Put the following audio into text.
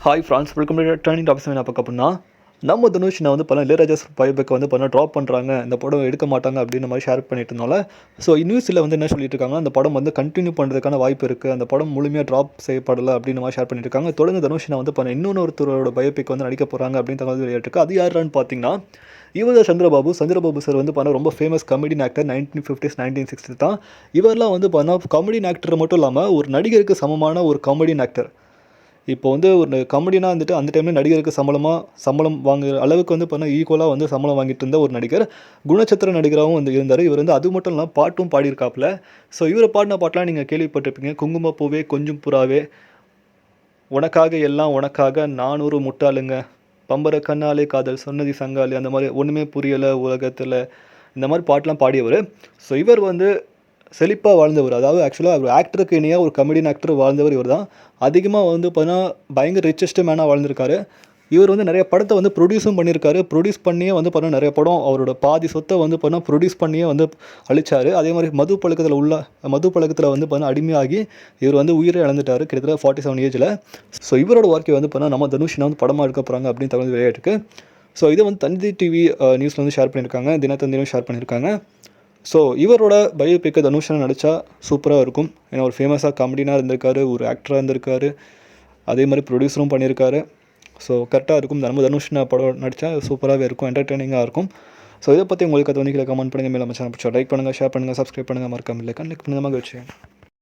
Hi friends welcome to turning topics என்ன பார்க்க அப்படின்னா நம்ம தனுஷ் நான் வந்து பல இளையராஜா பைபேக்கை வந்து பண்ண ட்ராப் பண்ணுறாங்க இந்த படம் எடுக்க மாட்டாங்க அப்படின்ற மாதிரி ஷேர் பண்ணிட்டு இருந்தோம்ல ஸோ நியூஸில் வந்து என்ன சொல்லிட்டு இருக்காங்க அந்த படம் வந்து கண்டினியூ பண்ணுறதுக்கான வாய்ப்பு இருக்குது அந்த படம் முழுமையாக ட்ராப் செய்யப்படலை அப்படின்னு மாதிரி ஷேர் பண்ணிட்டு இருக்காங்க தொடர்ந்து தனுஷ் நான் வந்து பண்ண இன்னொன்று ஒருத்தரோட பயோபிக் வந்து நடிக்க போகிறாங்க அப்படின்னு தகவல் வெளியிட்டிருக்கு. அது யாருன்னு பார்த்தீங்கன்னா இவர் சந்திரபாபு. சந்திரபாபு சார் வந்து பண்ண ரொம்ப famous comedian actor nineteen fifties nineteen sixty தான். இவரெல்லாம் வந்து பண்ண காமெடியன் ஆக்டர் மட்டும் இல்லாமல் ஒரு நடிகருக்கு சமமான ஒரு காமெடியன் ஆக்டர் இப்போ வந்து ஒரு கமெடியனாக வந்துட்டு அந்த டைமில் நடிகருக்கு சம்பளமாக சம்பளம் வாங்குற அளவுக்கு வந்து பண்ண ஈக்குவலாக வந்து சம்பளம் வாங்கிட்டு இருந்த ஒரு நடிகர். குணச்சத்திர நடிகராகவும் வந்து இருந்தார். இவர் வந்து அது மட்டும் இல்லாமல் பாட்டும் பாடியிருக்காப்புல. ஸோ இவரை பாடின பாட்டெலாம் நீங்கள் கேள்விப்பட்டிருப்பீங்க. குங்கும பூவே கொஞ்சம் புறாவே உனக்காக எல்லாம் உனக்காக நானூறு முட்டாளுங்க. பம்பர கண்ணாலே காதல் சொன்னதி சங்காலி. அந்த மாதிரி ஒன்றுமே புரியலை உலகத்தில். இந்த மாதிரி பாட்டெலாம் பாடியவர். ஸோ இவர் வந்து செழிப்பாக வாழ்ந்தவர். அதாவது ஆக்சுவலாக அவர் ஆக்டருக்கு இணையாக ஒரு கமெடியன் ஆக்டர் வாழ்ந்தவர் இவர் தான் அதிகமாக வந்து பார்த்தீங்கன்னா பயங்கர ரிச்சஸ்ட் மேனாக வாழ்ந்திருக்காரு. இவர் வந்து நிறைய படத்தை வந்து ப்ரொடியூஸும் பண்ணியிருக்காரு. ப்ரொடியூஸ் பண்ணியே வந்து பார்த்தீங்கன்னா நிறைய படம் அவரோட பாதி சொத்தை வந்து பார்த்தீங்கன்னா ப்ரொடியூஸ் பண்ணியே வந்து அழிச்சார். அதே மாதிரி மது பழக்கத்தில் உள்ள மது பழக்கத்தில் வந்து பார்த்தீங்கன்னா அடிமையாகி இவர் வந்து உயிரை இழந்துட்டார் கிட்டத்தட்ட ஃபார்ட்டி செவன் ஏஜில் ஸோ இவரோட வாழ்க்கை வந்து பார்த்தா நம்ம தனுஷினா வந்து படமாக எடுக்க போகிறாங்க அப்படின்னு தகவல் வெளியாயிருக்கு. ஸோ இதை வந்து தந்தி டிவி நியூஸில் வந்து ஷேர் பண்ணியிருக்காங்க. தினத்தந்திலும் ஷேர் பண்ணியிருக்காங்க. ஸோ இவரோட பயோபிக்கை தனுஷன் நடித்தா சூப்பராக இருக்கும். ஏன்னா ஒரு ஃபேமஸாக காமெடினாக இருந்திருக்காரு ஒரு ஆக்டராக இருந்திருக்காரு. அதே மாதிரி ப்ரொடியூசரும் பண்ணியிருக்காரு. ஸோ கரெக்டாக இருக்கும். நம்ம தனுஷ் படம் நடித்தா சூப்பராகவே இருக்கும். என்டர்டெய்னிங்காக இருக்கும். ஸோ இதை பற்றி உங்களுக்கு அது வந்து கீழே கமெண்ட் பண்ணுங்கள் மேலே மச்சான் பிடிச்சா லைக் பண்ணுங்கள் ஷேர் பண்ணுங்கள் சப்ஸ்கிரைப் பண்ணுங்கள் மறக்காமல் இல்லை கனெக்ட் பண்ணுங்கள் மகிழ்ச்சி